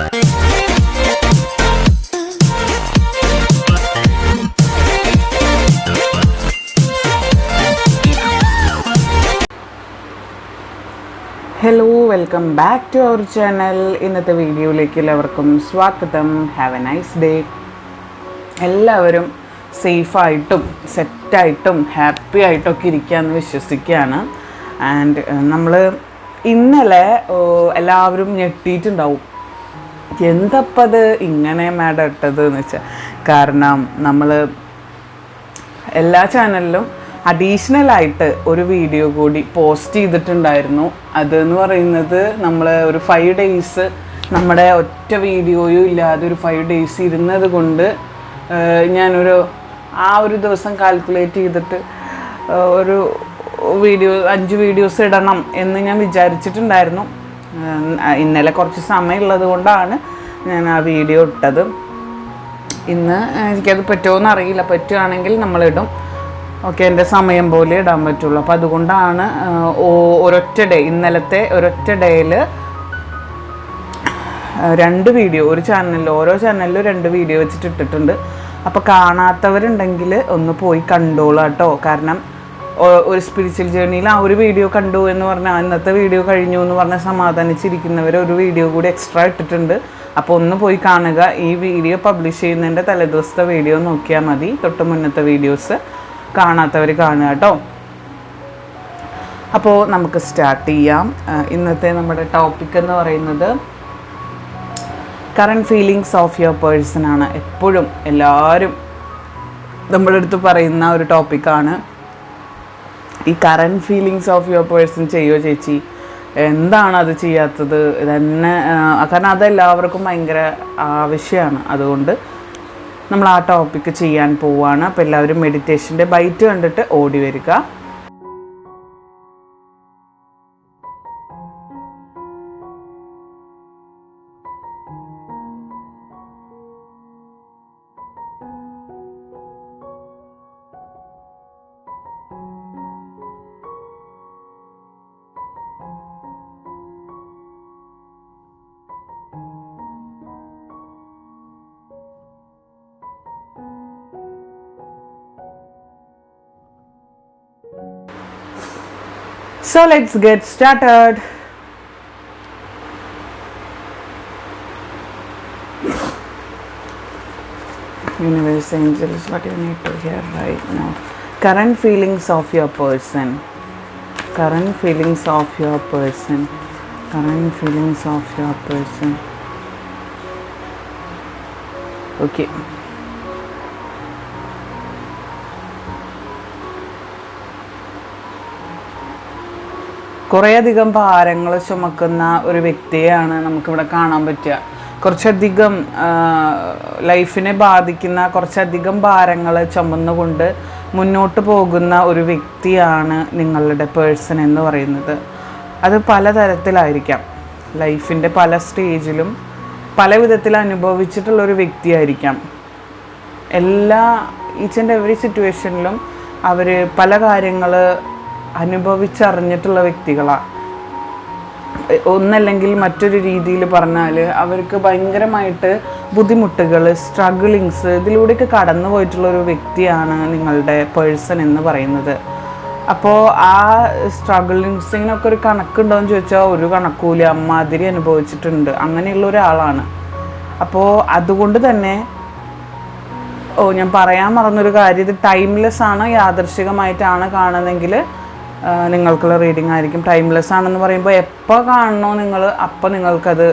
Hello welcome back to our channel ഇന്നത്തെ വീഡിയോയിലേക്ക് എല്ലാവർക്കും സ്വാഗതം. ഹാവ് എ നൈസ് ഡേ എല്ലാവരും സേഫായിട്ടും സെറ്റായിട്ടും ഹാപ്പി ആയിട്ടൊക്കെ ഇരിക്കുകയെന്ന് വിശ്വസിക്കുകയാണ്. ആൻഡ് നമ്മൾ ഇന്നലെ എല്ലാവരും ഞെട്ടിയിട്ടുണ്ടാവും. എന്തപ്പത് ഇങ്ങനെ മാഡം ഇട്ടത് എന്ന് വെച്ചാൽ കാരണം നമ്മൾ എല്ലാ ചാനലിലും അഡീഷണലായിട്ട് ഒരു വീഡിയോ കൂടി പോസ്റ്റ് ചെയ്തിട്ടുണ്ടായിരുന്നു. അതെന്ന് പറയുന്നത് നമ്മൾ ഒരു ഫൈവ് ഡേയ്സ് നമ്മുടെ ഒറ്റ വീഡിയോയും ഇല്ലാതെ ഒരു ഫൈവ് ഡേയ്സ് ഇരുന്നത് കൊണ്ട് ഞാനൊരു ആ ഒരു ദിവസം കാൽക്കുലേറ്റ് ചെയ്തിട്ട് ഒരു വീഡിയോ അഞ്ച് വീഡിയോസ് ഇടണം എന്ന് ഞാൻ വിചാരിച്ചിട്ടുണ്ടായിരുന്നു. ഇന്നലെ കുറച്ച് സമയമുള്ളത് കൊണ്ടാണ് ഞാൻ ആ വീഡിയോ ഇട്ടത്. ഇന്ന് എനിക്കത് പറ്റുമോയെന്ന് അറിയില്ല പറ്റുകയാണെങ്കിൽ നമ്മളിടും. ഓക്കെ എന്റെ സമയം പോലെ ഇടാൻ പറ്റുള്ളൂ. അപ്പോൾ അതുകൊണ്ടാണ് ഒരൊറ്റ ഡേ ഇന്നലത്തെ ഒരൊറ്റ ഡേയിൽ രണ്ട് വീഡിയോ ഒരു ചാനലിൽ ഓരോ ചാനലിലും രണ്ട് വീഡിയോ വെച്ചിട്ട് ഇട്ടിട്ടുണ്ട്. അപ്പോൾ കാണാത്തവരുണ്ടെങ്കിൽ ഒന്ന് പോയി കണ്ടോളാം കേട്ടോ. കാരണം ഒരു സ്പിരിച്വൽ ജേർണിയിൽ ആ ഒരു വീഡിയോ കണ്ടു എന്ന് പറഞ്ഞാൽ ഇന്നത്തെ വീഡിയോ കഴിഞ്ഞു എന്ന് പറഞ്ഞാൽ സമാധാനിച്ചിരിക്കുന്നവർ ഒരു വീഡിയോ കൂടി എക്സ്ട്രാ ഇട്ടിട്ടുണ്ട്. അപ്പോൾ ഒന്ന് പോയി കാണുക. ഈ വീഡിയോ പബ്ലിഷ് ചെയ്യുന്നതിന്റെ തലേദിവസത്തെ വീഡിയോ നോക്കിയാൽ മതി. തൊട്ട് മുന്നത്തെ വീഡിയോസ് കാണാത്തവർ കാണുക കേട്ടോ. അപ്പോൾ നമുക്ക് സ്റ്റാർട്ട് ചെയ്യാം. ഇന്നത്തെ നമ്മുടെ ടോപ്പിക് എന്ന് പറയുന്നത് current feelings of your person ആണ്. എപ്പോഴും എല്ലാവരും നമ്മുടെ അടുത്ത് പറയുന്ന ഒരു ടോപ്പിക്കാണ് ഈ current feelings of your person ചെയ്യുമോ ചേച്ചി? എന്താണ് അത് ചെയ്യാത്തത്? ഇതന്നെ ആ, കാരണം അതെല്ലാവർക്കും ഭയങ്കര ആവശ്യമാണ് അതുകൊണ്ട് നമ്മൾ ആ ടോപ്പിക്ക് ചെയ്യാൻ പോവുകയാണ് അപ്പോൾ എല്ലാവരും മെഡിറ്റേഷന്റെ ബൈറ്റ് കണ്ടിട്ട് ഓടി വരിക. So let's get started. Universe angels, what you need to hear right now. Current feelings of your person. Current feelings of your person. Current feelings of your person. Okay. കുറേയധികം ഭാരങ്ങൾ ചുമക്കുന്ന ഒരു വ്യക്തിയെയാണ് നമുക്കിവിടെ കാണാൻ പറ്റുക. കുറച്ചധികം ലൈഫിനെ ബാധിക്കുന്ന കുറച്ചധികം ഭാരങ്ങൾ ചുമന്നുകൊണ്ട് മുന്നോട്ട് പോകുന്ന ഒരു വ്യക്തിയാണ് നിങ്ങളുടെ പേഴ്സൺ എന്ന് പറയുന്നത്. അത് പലതരത്തിലായിരിക്കാം. ലൈഫിന്റെ പല സ്റ്റേജിലും പല വിധത്തിൽ അനുഭവിച്ചിട്ടുള്ളൊരു വ്യക്തിയായിരിക്കാം. എല്ലാ ഈച്ച് ആൻഡ് എവറി സിറ്റുവേഷനിലും അവർ പല കാര്യങ്ങൾ അനുഭവിച്ചറിഞ്ഞിട്ടുള്ള വ്യക്തികളാണ് ഒന്നല്ലെങ്കിൽ മറ്റൊരു രീതിയിൽ പറഞ്ഞാൽ അവർക്ക് ഭയങ്കരമായിട്ട് ബുദ്ധിമുട്ടുകൾ സ്ട്രഗിളിങ്സ് ഇതിലൂടെയൊക്കെ കടന്നു പോയിട്ടുള്ള ഒരു വ്യക്തിയാണ് നിങ്ങളുടെ പേഴ്സൺ എന്ന് പറയുന്നത്. അപ്പോൾ ആ സ്ട്രഗിളിങ്സിനൊക്കെ ഒരു കണക്കുണ്ടോ എന്ന് ചോദിച്ചാൽ ഒരു കണക്കൂല. അമ്മാതിരി അനുഭവിച്ചിട്ടുണ്ട്. അങ്ങനെയുള്ള ഒരാളാണ്. അപ്പോൾ അതുകൊണ്ട് തന്നെ ഓ ഞാൻ പറയാൻ മറന്നൊരു കാര്യം ഇത് ടൈംലെസ് ആണ് യാദർശികമായിട്ടാണ് കാണുന്നതെങ്കിൽ നിങ്ങൾക്കുള്ള റീഡിംഗ് ആയിരിക്കും. ടൈംലെസ് ആണെന്ന് പറയുമ്പോൾ എപ്പോൾ കാണണോ നിങ്ങൾ അപ്പോൾ നിങ്ങൾക്കത്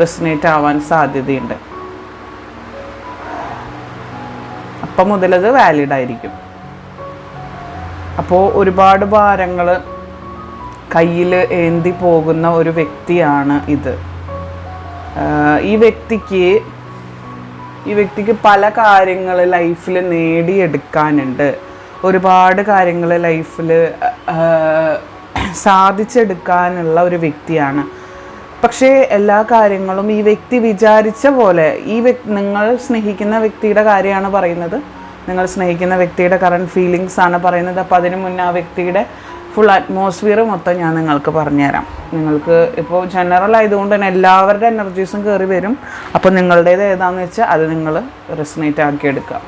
റെസിനേറ്റ് ആവാൻ സാധ്യതയുണ്ട്. അപ്പം മുതലത് വാലിഡ് ആയിരിക്കും. അപ്പോൾ ഒരുപാട് ഭാരങ്ങൾ കയ്യിൽ ഏന്തി പോകുന്ന ഒരു വ്യക്തിയാണ് ഇത്. ഈ വ്യക്തിക്ക് ഈ വ്യക്തിക്ക് പല കാര്യങ്ങൾ ലൈഫിൽ നേടിയെടുക്കാനുണ്ട്. ഒരുപാട് കാര്യങ്ങൾ ലൈഫിൽ സാധിച്ചെടുക്കാനുള്ള ഒരു വ്യക്തിയാണ്. പക്ഷേ എല്ലാ കാര്യങ്ങളും ഈ വ്യക്തി വിചാരിച്ച പോലെ ഈ വ്യക് നിങ്ങൾ സ്നേഹിക്കുന്ന വ്യക്തിയുടെ കാര്യമാണ് പറയുന്നത്. നിങ്ങൾ സ്നേഹിക്കുന്ന വ്യക്തിയുടെ കറണ്ട് ഫീലിങ്സ് ആണ് പറയുന്നത്. അപ്പോൾ അതിന് മുന്നേ ആ വ്യക്തിയുടെ ഫുൾ അറ്റ്മോസ്ഫിയർ മൊത്തം ഞാൻ നിങ്ങൾക്ക് പറഞ്ഞുതരാം. നിങ്ങൾക്ക് ഇപ്പോൾ ജനറൽ ആയതുകൊണ്ട് തന്നെ എല്ലാവരുടെ എനർജീസും കയറി വരും. അപ്പോൾ നിങ്ങളുടേത് ഏതാണെന്ന് വെച്ചാൽ അത് നിങ്ങൾ റെസിനേറ്റ് ആക്കി എടുക്കുക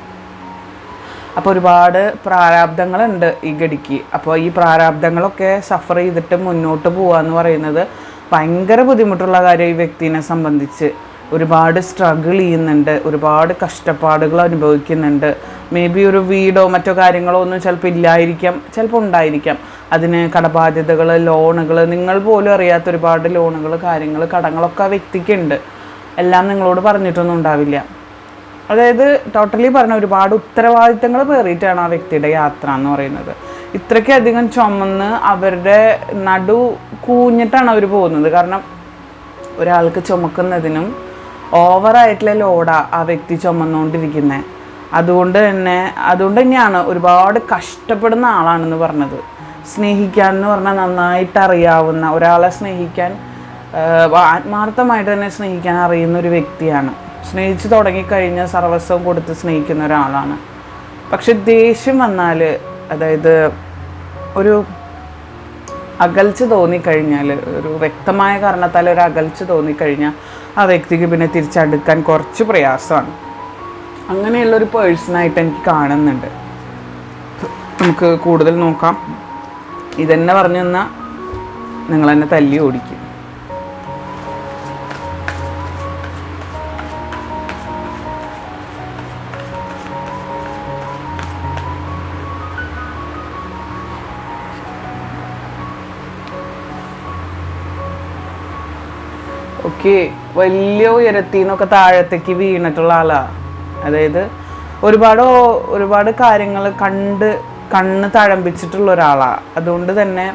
അപ്പോൾ ഒരുപാട് പ്രാരാബ്ദങ്ങളുണ്ട് ഈ ഗഡിക്ക്. അപ്പോൾ ഈ പ്രാരാബ്ദങ്ങളൊക്കെ സഫർ ചെയ്തിട്ട് മുന്നോട്ട് പോവുക എന്ന് പറയുന്നത് ഭയങ്കര ബുദ്ധിമുട്ടുള്ള കാര്യം ഈ വ്യക്തിനെ സംബന്ധിച്ച്. ഒരുപാട് സ്ട്രഗിൾ ചെയ്യുന്നുണ്ട് ഒരുപാട് കഷ്ടപ്പാടുകൾ അനുഭവിക്കുന്നുണ്ട്. മേ ബി ഒരു വീടോ മറ്റോ കാര്യങ്ങളോ ഒന്നും ചിലപ്പോൾ ഇല്ലായിരിക്കാം ചിലപ്പോൾ ഉണ്ടായിരിക്കാം. അതിന് കടബാധ്യതകൾ ലോണുകൾ നിങ്ങൾ പോലും അറിയാത്ത ഒരുപാട് ലോണുകൾ കാര്യങ്ങൾ കടങ്ങളൊക്കെ ആ വ്യക്തിക്കുണ്ട്. എല്ലാം നിങ്ങളോട് പറഞ്ഞിട്ടൊന്നും ഉണ്ടാവില്ല. അതായത് ടോട്ടലി പറഞ്ഞ ഒരുപാട് ഉത്തരവാദിത്തങ്ങൾ പേറിയിട്ടാണ് ആ വ്യക്തിയുടെ യാത്ര എന്ന് പറയുന്നത്. ഇത്രയ്ക്കധികം ചുമന്ന് അവരുടെ നടു കൂഞ്ഞിട്ടാണ് അവർ പോകുന്നത്. കാരണം ഒരാൾക്ക് ചുമക്കുന്നതിനും ഓവറായിട്ടുള്ള ലോഡാ ആ വ്യക്തി ചുമന്നുകൊണ്ടിരിക്കുന്നത് അതുകൊണ്ട് തന്നെ അതുകൊണ്ട് തന്നെയാണ് ഒരുപാട് കഷ്ടപ്പെടുന്ന ആളാണെന്ന് പറഞ്ഞത്. സ്നേഹിക്കാൻ എന്ന് പറഞ്ഞാൽ നന്നായിട്ട് അറിയാവുന്ന ഒരാളെ സ്നേഹിക്കാൻ ആത്മാർത്ഥമായിട്ട് തന്നെ സ്നേഹിക്കാൻ അറിയുന്ന ഒരു വ്യക്തിയാണ്. സ്നേഹിച്ച് തുടങ്ങിക്കഴിഞ്ഞാൽ സർവസ്വം കൊടുത്ത് സ്നേഹിക്കുന്ന ഒരാളാണ്. പക്ഷെ ദേഷ്യം വന്നാൽ അതായത് ഒരു അകൽച്ച തോന്നിക്കഴിഞ്ഞാൽ ഒരു വ്യക്തമായ കാരണത്താൽ ഒരു അകൽച്ച തോന്നിക്കഴിഞ്ഞാൽ ആ വ്യക്തിക്ക് പിന്നെ തിരിച്ചടുക്കാൻ കുറച്ച് പ്രയാസമാണ്. അങ്ങനെയുള്ളൊരു പേഴ്സണായിട്ട് എനിക്ക് കാണുന്നുണ്ട്. നമുക്ക് കൂടുതൽ നോക്കാം. ഇതെന്നെ പറഞ്ഞു തന്നാൽ നിങ്ങൾ എന്നെ തല്ലി ഓടിക്കും. ഓക്കെ വലിയ ഉയരത്തിൽ നിന്നൊക്കെ താഴത്തേക്ക് വീണിട്ടുള്ള ആളാ. അതായത് ഒരുപാട് ഒരുപാട് കാര്യങ്ങൾ കണ്ട് കണ്ണ് തഴമ്പിച്ചിട്ടുള്ള ഒരാളാ. അതുകൊണ്ട് തന്നെ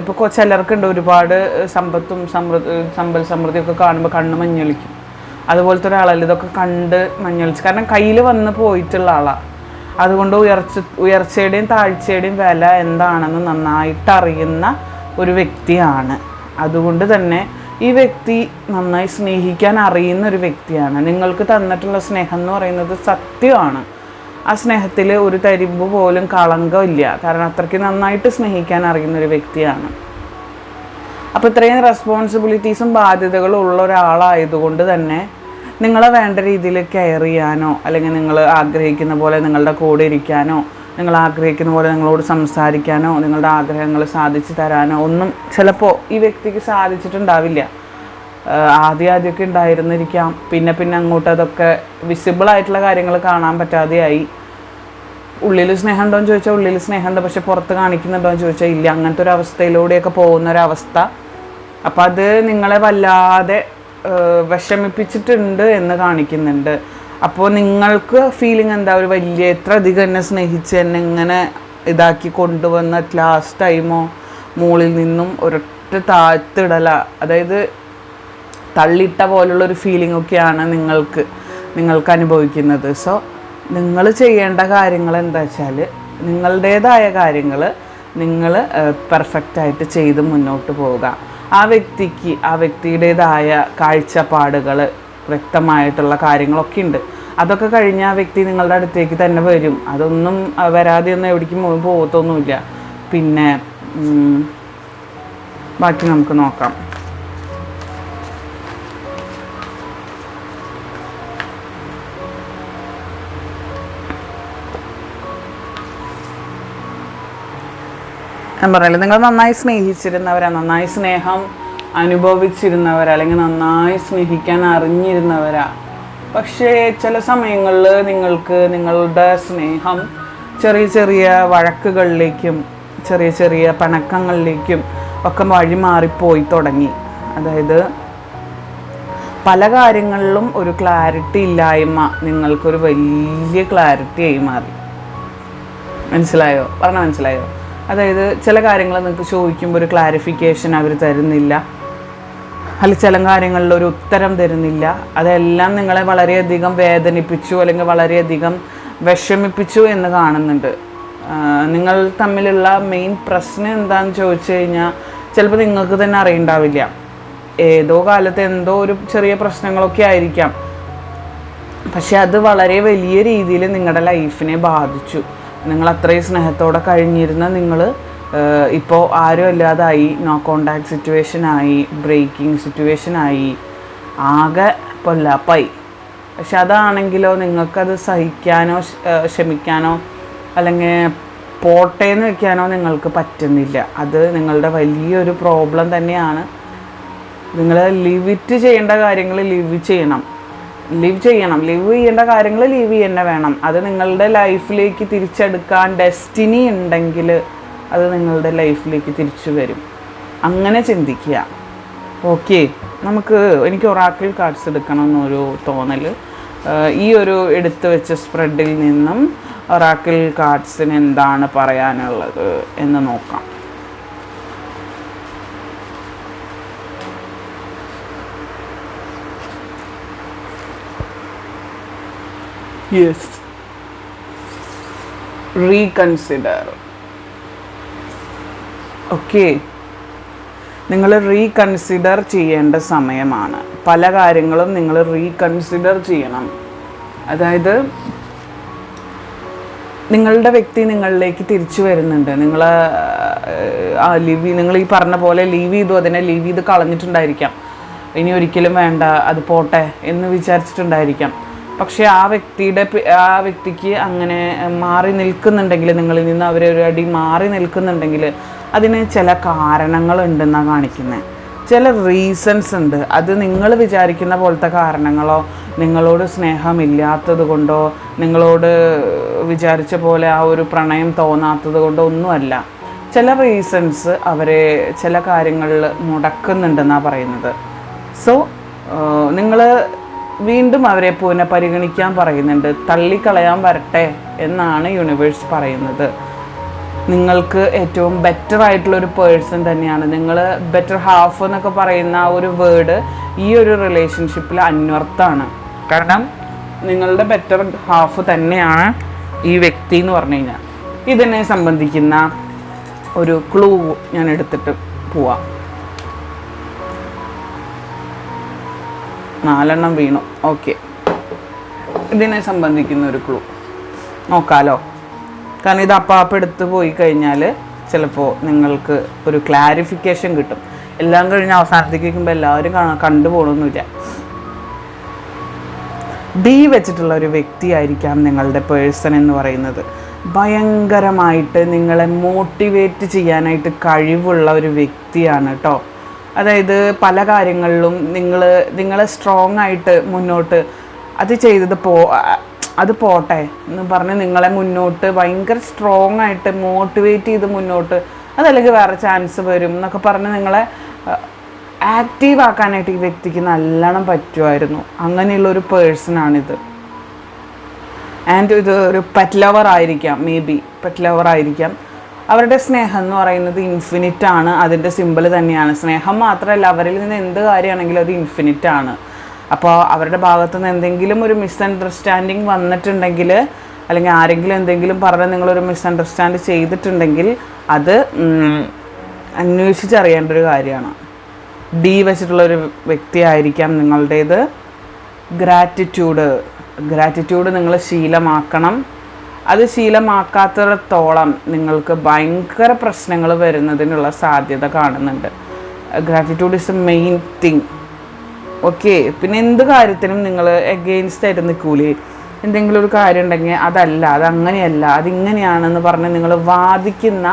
ഇപ്പോൾ ചിലർക്കുണ്ട് ഒരുപാട് സമ്പത്തും സമൃദ്ധി സമ്പൽ സമൃദ്ധിയൊക്കെ കാണുമ്പോൾ കണ്ണ് മഞ്ഞളിക്കും അതുപോലത്തെ ഒരാളല്ല ഇതൊക്കെ കണ്ട് മഞ്ഞളിച്ച് കാരണം കയ്യിൽ വന്ന് പോയിട്ടുള്ള ആളാ. അതുകൊണ്ട് ഉയർച്ച ഉയർച്ചയുടെയും താഴ്ചയുടെയും വില എന്താണെന്ന് നന്നായിട്ട് അറിയുന്ന ഒരു വ്യക്തിയാണ്. അതുകൊണ്ട് തന്നെ ഈ വ്യക്തി നന്നായി സ്നേഹിക്കാൻ അറിയുന്ന ഒരു വ്യക്തിയാണ്. നിങ്ങൾക്ക് തന്നിട്ടുള്ള സ്നേഹം എന്ന് പറയുന്നത് സത്യമാണ്. ആ സ്നേഹത്തിൽ ഒരു തരിമ്പ് പോലും കളങ്കമില്ല. കാരണം അത്രയ്ക്ക് നന്നായിട്ട് സ്നേഹിക്കാൻ അറിയുന്ന ഒരു വ്യക്തിയാണ്. അപ്പോൾ ഇത്രയും റെസ്പോൺസിബിലിറ്റീസും ബാധ്യതകളും ഉള്ള ഒരാളായതുകൊണ്ട് തന്നെ നിങ്ങളെ വേണ്ട രീതിയിൽ കെയർ ചെയ്യാനോ അല്ലെങ്കിൽ നിങ്ങൾ ആഗ്രഹിക്കുന്ന പോലെ നിങ്ങളുടെ കൂടെ ഇരിക്കാനോ നിങ്ങൾ ആഗ്രഹിക്കുന്ന പോലെ നിങ്ങളോട് സംസാരിക്കാനോ നിങ്ങളുടെ ആഗ്രഹങ്ങൾ സാധിച്ചു തരാനോ ഒന്നും ചിലപ്പോൾ ഈ വ്യക്തിക്ക് സാധിച്ചിട്ടുണ്ടാവില്ല. ആദ്യം ആദ്യമൊക്കെ ഉണ്ടായിരുന്നിരിക്കാം. പിന്നെ പിന്നെ അങ്ങോട്ട് അതൊക്കെ വിസിബിൾ ആയിട്ടുള്ള കാര്യങ്ങൾ കാണാൻ പറ്റാതെയായി. ഉള്ളിൽ സ്നേഹം ഉണ്ടോ എന്ന് ചോദിച്ചാൽ ഉള്ളിൽ സ്നേഹമുണ്ട് പക്ഷെ പുറത്ത് കാണിക്കുന്നുണ്ടോ എന്ന് ചോദിച്ചാൽ ഇല്ല. അങ്ങനത്തെ ഒരു അവസ്ഥയിലൂടെയൊക്കെ പോകുന്ന ഒരവസ്ഥ അപ്പം അത് നിങ്ങളെ വല്ലാതെ വിഷമിപ്പിച്ചിട്ടുണ്ട് എന്ന് കാണിക്കുന്നുണ്ട്. അപ്പോൾ നിങ്ങൾക്ക് ഫീലിംഗ് എന്താ? ഒരു വലിയ എത്ര അധികം എന്നെ സ്നേഹിച്ച് എന്നെ ഇങ്ങനെ ഇതാക്കി കൊണ്ടുവന്ന ലാസ്റ്റ് ടൈമോ മുകളിൽ നിന്നും ഒരൊറ്റ താഴ്ത്തിടല അതായത് തള്ളിട്ട പോലുള്ളൊരു ഫീലിംഗ് ഒക്കെയാണ് നിങ്ങൾക്ക് നിങ്ങൾക്ക് അനുഭവിക്കുന്നത്. സോ നിങ്ങൾ ചെയ്യേണ്ട കാര്യങ്ങൾ എന്താ വെച്ചാൽ നിങ്ങളുടേതായ കാര്യങ്ങൾ നിങ്ങൾ പെർഫെക്റ്റായിട്ട് ചെയ്ത് മുന്നോട്ട് പോവുക. ആ വ്യക്തിക്ക് ആ വ്യക്തിയുടേതായ കാഴ്ചപ്പാടുകൾ വ്യക്തമായിട്ടുള്ള കാര്യങ്ങളൊക്കെ ഉണ്ട്. അതൊക്കെ കഴിഞ്ഞ ആ വ്യക്തി നിങ്ങളുടെ അടുത്തേക്ക് തന്നെ വരും. അതൊന്നും വരാതെ ഒന്നും എവിടേക്കും പോകത്തൊന്നുമില്ല. പിന്നെ ബാക്കി നമുക്ക് നോക്കാം. ഞാൻ പറയല്ലേ നിങ്ങൾ നന്നായി സ്നേഹിച്ചിരുന്നവരാണ് നന്നായി സ്നേഹം അനുഭവിച്ചിരുന്നവരാ അല്ലെങ്കിൽ നന്നായി സ്നേഹിക്കാൻ അറിഞ്ഞിരുന്നവരാ. പക്ഷേ ചില സമയങ്ങളിൽ നിങ്ങൾക്ക് നിങ്ങളുടെ സ്നേഹം ചെറിയ ചെറിയ വഴക്കുകളിലേക്കും ചെറിയ ചെറിയ പണക്കങ്ങളിലേക്കും ഒക്കെ വഴി മാറിപ്പോയി തുടങ്ങി. അതായത് പല കാര്യങ്ങളിലും ഒരു ക്ലാരിറ്റി ഇല്ലായ്മ നിങ്ങൾക്കൊരു വലിയ ക്ലാരിറ്റി ആയി മാറി. മനസ്സിലായോ? പറഞ്ഞ മനസ്സിലായോ? അതായത് ചില കാര്യങ്ങൾ നിങ്ങൾക്ക് ചോദിക്കുമ്പോൾ ഒരു ക്ലാരിഫിക്കേഷൻ അവർ തരുന്നില്ല. അല്ലെങ്കിൽ ചില കാര്യങ്ങളിൽ ഒരു ഉത്തരം തരുന്നില്ല. അതെല്ലാം നിങ്ങളെ വളരെയധികം വേദനിപ്പിച്ചു അല്ലെങ്കിൽ വളരെയധികം വിഷമിപ്പിച്ചു എന്ന് കാണുന്നുണ്ട്. നിങ്ങൾ തമ്മിലുള്ള മെയിൻ പ്രശ്നം എന്താണെന്ന് ചോദിച്ചു കഴിഞ്ഞാൽ ചിലപ്പോൾ നിങ്ങൾക്ക് തന്നെ അറിയണ്ടാവില്ല. ഏതോ കാലത്ത് എന്തോ ഒരു ചെറിയ പ്രശ്നങ്ങളൊക്കെ ആയിരിക്കാം. പക്ഷെ അത് വളരെ വലിയ രീതിയിൽ നിങ്ങളുടെ ലൈഫിനെ ബാധിച്ചു. നിങ്ങൾ അത്രയും സ്നേഹത്തോടെ കഴിഞ്ഞിരുന്ന നിങ്ങൾ ഇപ്പോൾ ആരും അല്ലാതായി നോ കോണ്ടാക്ട് സിറ്റുവേഷനായി ബ്രേക്കിംഗ് സിറ്റുവേഷൻ ആയി. ആകെ പൊല്ലാപ്പായി. പക്ഷെ അതാണെങ്കിലോ നിങ്ങൾക്കത് സഹിക്കാനോ ക്ഷമിക്കാനോ അല്ലെങ്കിൽ പോട്ടേന്ന് വെക്കാനോ നിങ്ങൾക്ക് പറ്റുന്നില്ല. അത് നിങ്ങളുടെ വലിയൊരു പ്രോബ്ലം തന്നെയാണ്. നിങ്ങൾ ലിവിറ്റ് ചെയ്യേണ്ട കാര്യങ്ങൾ ലിവ് ചെയ്യണം. ലിവ് ചെയ്യണം. ലിവ് ചെയ്യേണ്ട കാര്യങ്ങൾ ലിവ് തന്നെ വേണം. അത് നിങ്ങളുടെ ലൈഫിലേക്ക് തിരിച്ചെടുക്കാൻ ഡെസ്റ്റിനി ഉണ്ടെങ്കിൽ അത് നിങ്ങളുടെ ലൈഫിലേക്ക് തിരിച്ചു വരും. അങ്ങനെ ചിന്തിക്കുക. ഓക്കെ നമുക്ക് എനിക്ക് ഒറാക്കിൾ കാർഡ്സ് എടുക്കണം എന്നൊരു തോന്നൽ ഈ ഒരു എടുത്തു വെച്ച സ്പ്രെഡിൽ നിന്നും ഒറാക്കിൾ കാർഡ്സിന് എന്താണ് പറയാനുള്ളത് എന്ന് നോക്കാം. യെസ് റീകൺസിഡർ ഓക്കെ നിങ്ങൾ റീകൺസിഡർ ചെയ്യേണ്ട സമയമാണ്. പല കാര്യങ്ങളും നിങ്ങൾ റീകൺസിഡർ ചെയ്യണം. അതായത് നിങ്ങളുടെ വ്യക്തി നിങ്ങളിലേക്ക് തിരിച്ചു വരുന്നുണ്ട്. നിങ്ങൾ ആ ലീവ് നിങ്ങൾ ഈ പറഞ്ഞ പോലെ ലീവ് ചെയ്തു അതിനെ ലീവ് ചെയ്ത് കളഞ്ഞിട്ടുണ്ടായിരിക്കാം. ഇനി ഒരിക്കലും വേണ്ട അത് പോട്ടെ എന്ന് വിചാരിച്ചിട്ടുണ്ടായിരിക്കാം. പക്ഷേ ആ വ്യക്തിയുടെ ആ വ്യക്തിക്ക് അങ്ങനെ മാറി നിൽക്കുന്നുണ്ടെങ്കിൽ നിങ്ങളിൽ നിന്ന് ഒരു അടി മാറി നിൽക്കുന്നുണ്ടെങ്കിൽ അതിന് ചില കാരണങ്ങളുണ്ടെന്നാണ് കാണിക്കുന്നത്. ചില റീസൺസ് ഉണ്ട്. അത് നിങ്ങൾ വിചാരിക്കുന്ന പോലത്തെ കാരണങ്ങളോ നിങ്ങളോട് സ്നേഹമില്ലാത്തത് കൊണ്ടോ നിങ്ങളോട് വിചാരിച്ച പോലെ ആ ഒരു പ്രണയം തോന്നാത്തത് കൊണ്ടോ ഒന്നുമല്ല. ചില റീസൺസ് അവരെ ചില കാര്യങ്ങളിൽ മുടക്കുന്നുണ്ടെന്നാണ് പറയുന്നത്. സോ നിങ്ങൾ വീണ്ടും അവരെ പൂനെ പരിഗണിക്കാൻ പറയുന്നുണ്ട്. തള്ളിക്കളയാൻ വരട്ടെ എന്നാണ് യൂണിവേഴ്സ് പറയുന്നത്. നിങ്ങൾക്ക് ഏറ്റവും ബെറ്റർ ആയിട്ടുള്ള ഒരു പേഴ്സൺ തന്നെയാണ്. നിങ്ങൾ ബെറ്റർ ഹാഫ് എന്നൊക്കെ പറയുന്ന ഒരു വേർഡ് ഈ ഒരു റിലേഷൻഷിപ്പിൽ അന്വർത്താണ്. കാരണം നിങ്ങളുടെ ബെറ്റർ ഹാഫ് തന്നെയാണ് ഈ വ്യക്തി എന്ന് പറഞ്ഞു കഴിഞ്ഞാൽ ഇതിനെ സംബന്ധിക്കുന്ന ഒരു ക്ലൂ ഞാൻ എടുത്തിട്ട് പോവാം. നാലെണ്ണം വീണു. ഓക്കെ ഇതിനെ സംബന്ധിക്കുന്ന ഒരു ക്ലൂ നോക്കാലോ. കാരണം ഇത് അപ്പാപ്പ് എടുത്ത് പോയി കഴിഞ്ഞാൽ ചിലപ്പോൾ നിങ്ങൾക്ക് ഒരു ക്ലാരിഫിക്കേഷൻ കിട്ടും. എല്ലാം കഴിഞ്ഞ് അവസാനത്തേക്ക് വയ്ക്കുമ്പോൾ എല്ലാവരും കാണാൻ കണ്ടുപോകണമെന്നില്ല ഡി വെച്ചിട്ടുള്ള ഒരു വ്യക്തിയായിരിക്കാം നിങ്ങളുടെ പേഴ്സൺ എന്ന് പറയുന്നത്. ഭയങ്കരമായിട്ട് നിങ്ങളെ മോട്ടിവേറ്റ് ചെയ്യാനായിട്ട് കഴിവുള്ള ഒരു വ്യക്തിയാണ് കേട്ടോ അതായത് പല കാര്യങ്ങളിലും നിങ്ങൾ നിങ്ങളെ സ്ട്രോങ് ആയിട്ട് മുന്നോട്ട് അത് ചെയ്തത് പോ അത് പോട്ടെ എന്ന് പറഞ്ഞ് നിങ്ങളെ മുന്നോട്ട് ഭയങ്കര സ്ട്രോങ് ആയിട്ട് മോട്ടിവേറ്റ് ചെയ്ത് മുന്നോട്ട് അതല്ലെങ്കിൽ വേറെ ചാൻസ് വരും എന്നൊക്കെ പറഞ്ഞ് നിങ്ങളെ ആക്റ്റീവ് ആക്കാനായിട്ട് ഈ വ്യക്തിക്ക് നല്ലോണം പറ്റുമായിരുന്നു. അങ്ങനെയുള്ള ഒരു പേഴ്സണാണിത് ആൻഡ് ഇത് ഒരു പെറ്റ് ലവർ ആയിരിക്കാം മേ ബി പെറ്റ് ലവർ ആയിരിക്കാം. അവരുടെ സ്നേഹം എന്ന് പറയുന്നത് ഇൻഫിനിറ്റ് ആണ്. അതിന്റെ സിമ്പിൾ തന്നെയാണ്. സ്നേഹം മാത്രമല്ല അവരിൽ നിന്ന് എന്ത് കാര്യമാണെങ്കിലും അത് ഇൻഫിനിറ്റ് ആണ്. അപ്പോൾ അവരുടെ ഭാഗത്തു നിന്ന് എന്തെങ്കിലും ഒരു മിസ്അണ്ടർസ്റ്റാൻഡിങ് വന്നിട്ടുണ്ടെങ്കിൽ അല്ലെങ്കിൽ ആരെങ്കിലും എന്തെങ്കിലും പറഞ്ഞ് നിങ്ങളൊരു മിസ്അണ്ടർസ്റ്റാൻഡ് ചെയ്തിട്ടുണ്ടെങ്കിൽ അത് അന്വേഷിച്ചറിയേണ്ട ഒരു കാര്യമാണ്. ഡി വെച്ചിട്ടുള്ള ഒരു വ്യക്തിയായിരിക്കാം നിങ്ങളുടേത്. ഗ്രാറ്റിറ്റ്യൂഡ് ഗ്രാറ്റിറ്റ്യൂഡ് നിങ്ങൾ ശീലമാക്കണം. അത് ശീലമാക്കാത്തിടത്തോളം നിങ്ങൾക്ക് ഭയങ്കര പ്രശ്നങ്ങൾ വരുന്നതിനുള്ള സാധ്യത കാണുന്നുണ്ട്. Gratitude is a main thing okay പിന്നെ എന്ത് കാര്യത്തിനും നിങ്ങൾ എഗെയിൻസ്റ്റ് ആയിട്ട് നിൽക്കൂലേ. എന്തെങ്കിലും ഒരു കാര്യം ഉണ്ടെങ്കിൽ അതല്ല അതങ്ങനെയല്ല അതിങ്ങനെയാണെന്ന് പറഞ്ഞ് നിങ്ങൾ വാദിക്കുന്ന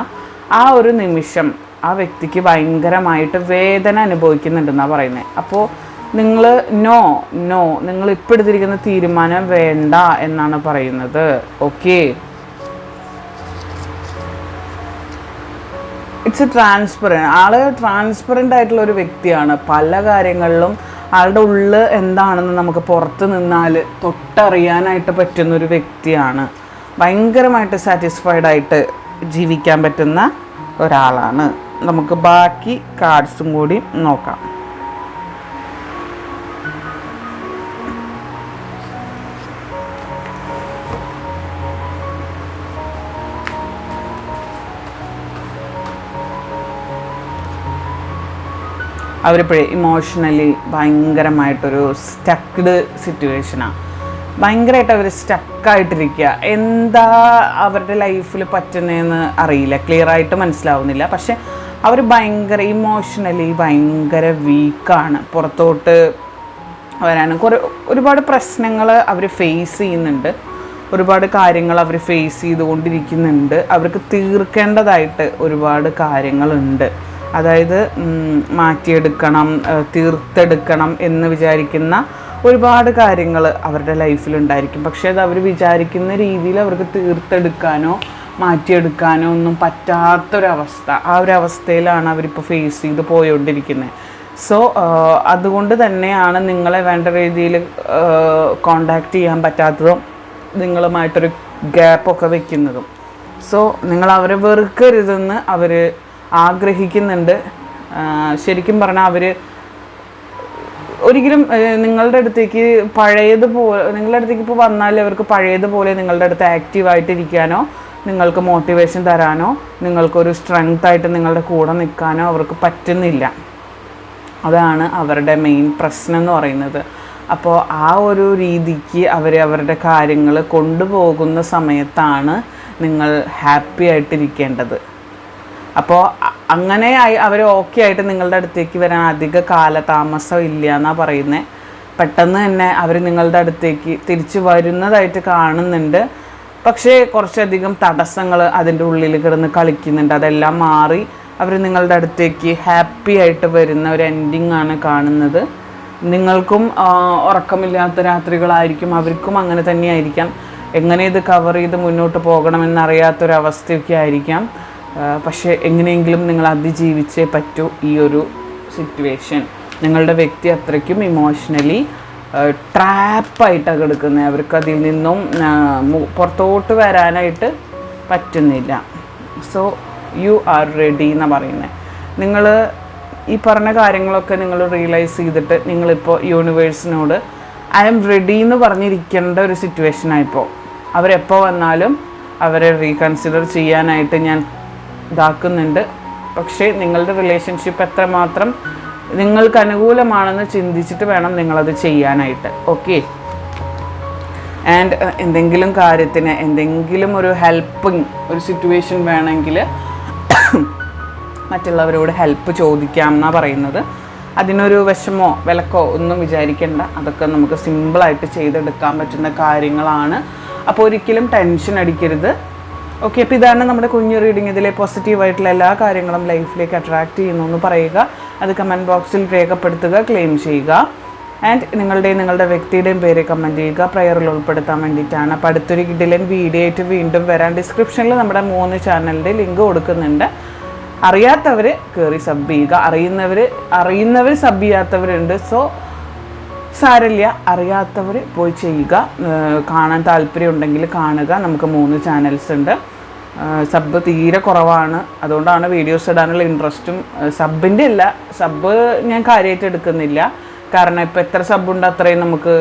ആ ഒരു നിമിഷം ആ വ്യക്തിക്ക് ഭയങ്കരമായിട്ട് വേദന അനുഭവിക്കുന്നുണ്ടെന്നാണ് പറയുന്നത്. അപ്പോൾ നിങ്ങൾ നോ നോ നിങ്ങൾ ഇപ്പോൾ എടുത്തിരിക്കുന്ന തീരുമാനം വേണ്ട എന്നാണ് പറയുന്നത്. ഓക്കെ ഇറ്റ്സ് എ ട്രാൻസ്പെറന്റ് ആൾ ട്രാൻസ്പെറന്റ് ആയിട്ടുള്ള ഒരു വ്യക്തിയാണ്. പല കാര്യങ്ങളിലും ആളുടെ ഉള്ള് എന്താണെന്ന് നമുക്ക് പുറത്ത് നിന്നാൽ തൊട്ടറിയാനായിട്ട് പറ്റുന്ന ഒരു വ്യക്തിയാണ്. ഭയങ്കരമായിട്ട് സാറ്റിസ്ഫൈഡ് ആയിട്ട് ജീവിക്കാൻ പറ്റുന്ന ഒരാളാണ്. നമുക്ക് ബാക്കി കാർഡ്സും കൂടി നോക്കാം. അവരിപ്പോഴേ ഇമോഷണലി ഭയങ്കരമായിട്ടൊരു സ്റ്റക്ക്ഡ് സിറ്റുവേഷനാണ് ഭയങ്കരമായിട്ട് അവർ സ്റ്റക്കായിട്ടിരിക്കുക എന്താ അവരുടെ ലൈഫിൽ പറ്റുന്നതെന്ന് അറിയില്ല. ക്ലിയർ ആയിട്ട് മനസ്സിലാവുന്നില്ല. പക്ഷെ അവർ ഭയങ്കര ഇമോഷണലി ഭയങ്കര വീക്കാണ് പുറത്തോട്ട് വരാൻ കുറേ ഒരുപാട് പ്രശ്നങ്ങൾ അവർ ഫേസ് ചെയ്യുന്നുണ്ട്. ഒരുപാട് കാര്യങ്ങൾ അവർ ഫേസ് ചെയ്തുകൊണ്ടിരിക്കുന്നുണ്ട്. അവർക്ക് തീർക്കേണ്ടതായിട്ട് ഒരുപാട് കാര്യങ്ങളുണ്ട്. അതായത് മാറ്റിയെടുക്കണം തീർത്തെടുക്കണം എന്ന് വിചാരിക്കുന്ന ഒരുപാട് കാര്യങ്ങൾ അവരുടെ ലൈഫിലുണ്ടായിരിക്കും. പക്ഷേ അത് അവർ വിചാരിക്കുന്ന രീതിയിൽ അവർക്ക് തീർത്തെടുക്കാനോ മാറ്റിയെടുക്കാനോ ഒന്നും പറ്റാത്തൊരവസ്ഥ. ആ ഒരു അവസ്ഥയിലാണ് അവരിപ്പോൾ ഫേസ് ചെയ്ത് പോയോണ്ടിരിക്കുന്നത് സോ അതുകൊണ്ട് തന്നെയാണ് നിങ്ങളെ വേണ്ട രീതിയിൽ കോണ്ടാക്ട് ചെയ്യാൻ പറ്റാത്തതും നിങ്ങളുമായിട്ടൊരു ഗ്യാപ്പൊക്കെ വെക്കുന്നതും. സോ നിങ്ങൾ അവരെ വെറുക്കരുതെന്ന് അവർ ആഗ്രഹിക്കുന്നുണ്ട്. ശരിക്കും പറഞ്ഞാൽ അവർ ഒരിക്കലും നിങ്ങളുടെ അടുത്തേക്ക് പഴയതുപോലെ നിങ്ങളുടെ അടുത്തേക്ക് ഇപ്പോൾ വന്നാൽ അവർക്ക് പഴയതുപോലെ നിങ്ങളുടെ അടുത്ത് ആക്റ്റീവായിട്ടിരിക്കാനോ നിങ്ങൾക്ക് മോട്ടിവേഷൻ തരാനോ നിങ്ങൾക്കൊരു സ്ട്രെങ്ത് ആയിട്ട് നിങ്ങളുടെ കൂടെ നിൽക്കാനോ അവർക്ക് പറ്റുന്നില്ല. അതാണ് അവരുടെ മെയിൻ പ്രശ്നം എന്ന് പറയുന്നത്. അപ്പോൾ ആ ഒരു രീതിക്ക് അവർ അവരുടെ കാര്യങ്ങൾ കൊണ്ടുപോകുന്ന സമയത്താണ് നിങ്ങൾ ഹാപ്പി ആയിട്ടിരിക്കേണ്ടത്. അപ്പോൾ അങ്ങനെ അവർ ഓക്കെ ആയിട്ട് നിങ്ങളുടെ അടുത്തേക്ക് വരാൻ അധിക കാലതാമസം ഇല്ല എന്നാണ് പറയുന്നത് പെട്ടെന്ന് തന്നെ അവർ നിങ്ങളുടെ അടുത്തേക്ക് തിരിച്ചു വരുന്നതായിട്ട് കാണുന്നുണ്ട്. പക്ഷേ കുറച്ചധികം തടസ്സങ്ങൾ അതിന്റെ ഉള്ളിൽ കിടന്ന് കളിക്കുന്നുണ്ട്. അതെല്ലാം മാറി അവർ നിങ്ങളുടെ അടുത്തേക്ക് ഹാപ്പി ആയിട്ട് വരുന്ന ഒരു എൻഡിങ് ആണ് കാണുന്നത്. നിങ്ങൾക്കും ഉറക്കമില്ലാത്ത രാത്രികളായിരിക്കും അവർക്കും അങ്ങനെ തന്നെയായിരിക്കാം. എങ്ങനെ ഇത് കവർ ചെയ്ത് മുന്നോട്ട് പോകണമെന്നറിയാത്തൊരവസ്ഥയൊക്കെ ആയിരിക്കാം. പക്ഷേ എങ്ങനെയെങ്കിലും നിങ്ങൾ അതിജീവിച്ചേ പറ്റൂ ഈ ഒരു സിറ്റുവേഷൻ നിങ്ങളുടെ വ്യക്തി അത്രയ്ക്കും ഇമോഷണലി ട്രാപ്പായിട്ടാണ് കിടക്കുന്നത്. അവർക്ക് അതിൽ നിന്നും പുറത്തോട്ട് വരാനായിട്ട് പറ്റുന്നില്ല. സോ യു ആർ റെഡി എന്നാണ് പറയുന്നത് നിങ്ങൾ ഈ പറഞ്ഞ കാര്യങ്ങളൊക്കെ നിങ്ങൾ റിയലൈസ് ചെയ്തിട്ട് നിങ്ങളിപ്പോൾ യൂണിവേഴ്സിനോട് ഐ എം റെഡി എന്ന് പറഞ്ഞിരിക്കേണ്ട ഒരു സിറ്റുവേഷനായിപ്പോൾ അവരെപ്പോൾ വന്നാലും അവരെ റീകൺസിഡർ ചെയ്യാനായിട്ട് ഞാൻ ഇതാക്കുന്നുണ്ട്. പക്ഷേ നിങ്ങളുടെ റിലേഷൻഷിപ്പ് എത്രമാത്രം നിങ്ങൾക്ക് അനുകൂലമാണെന്ന് ചിന്തിച്ചിട്ട് വേണം നിങ്ങളത് ചെയ്യാനായിട്ട്. ഓക്കെ ആൻഡ് എന്തെങ്കിലും കാര്യത്തിന് എന്തെങ്കിലും ഒരു ഹെൽപ്പിങ് ഒരു സിറ്റുവേഷൻ വേണമെങ്കിൽ മറ്റുള്ളവരോട് ഹെൽപ്പ് ചോദിക്കാം എന്നാണ് പറയുന്നത്. അതിനൊരു വിഷമോ വിലക്കോ ഒന്നും വിചാരിക്കേണ്ട. അതൊക്കെ നമുക്ക് സിമ്പിളായിട്ട് ചെയ്തെടുക്കാൻ പറ്റുന്ന കാര്യങ്ങളാണ്. അപ്പോൾ ഒരിക്കലും ടെൻഷൻ അടിക്കരുത്. ഓക്കെ അപ്പോൾ ഇതാണ് നമ്മുടെ കുഞ്ഞു റീഡിങ് ഇതിലെ പോസിറ്റീവായിട്ടുള്ള എല്ലാ കാര്യങ്ങളും ലൈഫിലേക്ക് അട്രാക്റ്റ് ചെയ്യുന്നു എന്ന് പറയുക. അത് കമന്റ് ബോക്സിൽ രേഖപ്പെടുത്തുക ക്ലെയിം ചെയ്യുക. ആൻഡ് നിങ്ങളുടെയും നിങ്ങളുടെ വ്യക്തിയുടെയും പേര് കമന്റ് ചെയ്യുക. പ്രയറിൽ ഉൾപ്പെടുത്താൻ വേണ്ടിയിട്ടാണ്. അപ്പോൾ അടുത്തൊരു കിഡിലൻ വീഡിയോ ആയിട്ട് വീണ്ടും വരാൻ ഡിസ്ക്രിപ്ഷനിൽ നമ്മുടെ മൂന്ന് ചാനലിന്റെ ലിങ്ക് കൊടുക്കുന്നുണ്ട്. അറിയാത്തവർ കയറി സബ് ചെയ്യുക. അറിയുന്നവർ അറിയുന്നവർ സബ് ചെയ്യാത്തവരുണ്ട്. സോ സാരമില്ല അറിയാത്തവർ പോയി ചെയ്യുക. കാണാൻ താല്പര്യം ഉണ്ടെങ്കിൽ കാണുക. നമുക്ക് മൂന്ന് ചാനൽസ് ഉണ്ട്. സബ് തീരെ കുറവാണ്. അതുകൊണ്ടാണ് വീഡിയോസ് ഇടാനുള്ള ഇൻട്രസ്റ്റും സബിന്റെ അല്ല സബ് ഞാൻ കാര്യമായിട്ട് എടുക്കുന്നില്ല. കാരണം ഇപ്പോൾ എത്ര സബുണ്ട് അത്രയും നമുക്ക്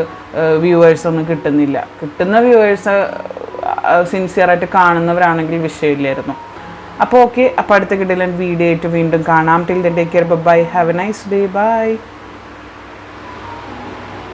വ്യൂവേഴ്സൊന്നും കിട്ടുന്നില്ല. കിട്ടുന്ന വ്യൂവേഴ്സ് സിൻസിയറായിട്ട് കാണുന്നവരാണെങ്കിൽ വിഷയമില്ലായിരുന്നു. അപ്പോൾ ഓക്കെ അപ്പോൾ അടുത്ത കിട്ടില്ല വീഡിയോ ആയിട്ട് വീണ്ടും കാണാം. Till the take care bye have a nice day bye